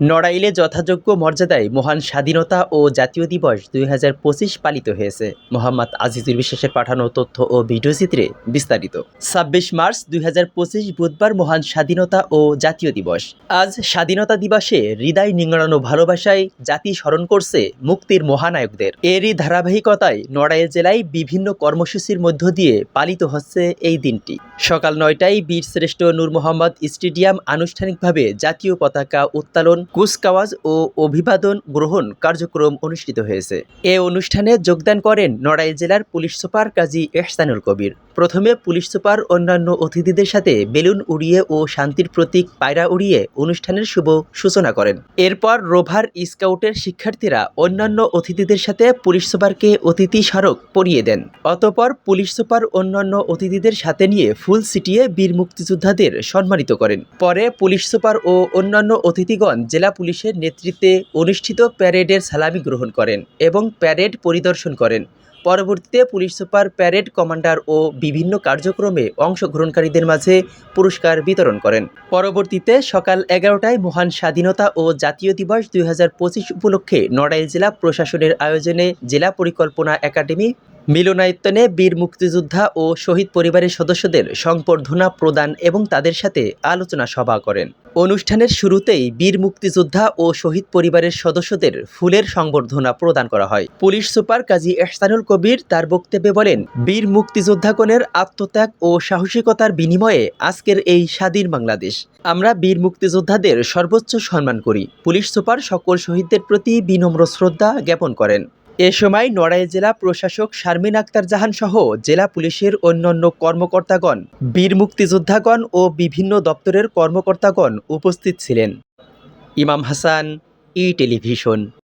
নড়াইলে যথাযোগ্য মর্যাদায় মহান স্বাধীনতা ও জাতীয় দিবস দুই হাজার পঁচিশ পালিত হয়েছে। মোহাম্মদ আজিজুর বিশ্বাসের পাঠানো তথ্য ও ভিডিওচিত্রে বিস্তারিত। ছাব্বিশ মার্চ দুই হাজার পঁচিশ বুধবার মহান স্বাধীনতা ও জাতীয় দিবস। আজ স্বাধীনতা দিবসে হৃদয় নিংড়ানো ভালোবাসায় জাতি স্মরণ করছে মুক্তির মহানায়কদের। এরই ধারাবাহিকতায় নড়াইল জেলায় বিভিন্ন কর্মসূচির মধ্য দিয়ে পালিত হচ্ছে এই দিনটি। সকাল নয়টায় বীরশ্রেষ্ঠ নূর মোহাম্মদ স্টেডিয়াম আনুষ্ঠানিকভাবে জাতীয় পতাকা উত্তোলন কুচকাওয়াজ ও অভিবাদন গ্রহণ কার্যক্রম অনুষ্ঠিত হয়েছে। এ অনুষ্ঠানে যোগদান করেন নড়াইল জেলার পুলিশ সুপার কাজী এহসানুল কবির। প্রথমে পুলিশ সুপার অন্যান্য অতিথিদের সাথে বেলুন উড়িয়ে ও শান্তির প্রতীক পায়রা উড়িয়ে অনুষ্ঠানের শুভ সূচনা করেন। এরপর রোভার স্কাউটের শিক্ষার্থীরা অন্যান্য অতিথিদের সাথে পুলিশ সুপারকে অতিথি স্মারক পরিয়ে দেন। অতপর পুলিশ সুপার অন্যান্য অতিথিদের সাথে নিয়ে ফুল সিটিয়ে বীর মুক্তিযোদ্ধাদের সম্মানিত করেন। পরে পুলিশ সুপার ও অন্যান্য অতিথিগণ জেলা পুলিশের নেতৃত্বে অনুষ্ঠিত প্যারেডের সালামি গ্রহণ করেন এবং প্যারেড পরিদর্শন করেন। পরবর্তীতে পুলিশ সুপার, প্যারেড কমান্ডার ও বিভিন্ন কার্যক্রমে অংশগ্রহণকারীদের মাঝে পুরস্কার বিতরণ করেন। পরবর্তীতে সকাল এগারোটায় মহান স্বাধীনতা ও জাতীয় দিবস দুই হাজার পঁচিশ উপলক্ষে নড়াইল জেলা প্রশাসনের আয়োজনে জেলা পরিকল্পনা একাডেমি মিলনায়তনে বীর মুক্তিযোদ্ধা ও শহীদ পরিবারের সদস্যদের সংবর্ধনা প্রদান এবং তাদের সাথে আলোচনা সভা করেন। অনুষ্ঠানের শুরুতেই বীর মুক্তিযোদ্ধা ও শহীদ পরিবারের সদস্যদের ফুলের সংবর্ধনা প্রদান করা হয়। পুলিশ সুপার কাজী এহসানুল কবির তার বক্তব্যে বলেন, বীর মুক্তিযোদ্ধাগণের আত্মত্যাগ ও সাহসিকতার বিনিময়ে আজকের এই স্বাধীন বাংলাদেশ। আমরা বীর মুক্তিযোদ্ধাদের সর্বোচ্চ সম্মান করি। পুলিশ সুপার সকল শহীদদের প্রতি বিনম্র শ্রদ্ধা জ্ঞাপন করেন। এ সময় নড়াইল জেলা প্রশাসক শারমিন আক্তার জাহান সহ জেলা পুলিশের অন্যান্য কর্মকর্তাগণ, বীর মুক্তিযোদ্ধাগণ ও বিভিন্ন দপ্তরের কর্মকর্তাগণ উপস্থিত ছিলেন। ইমাম হাসান, ই টেলিভিশন।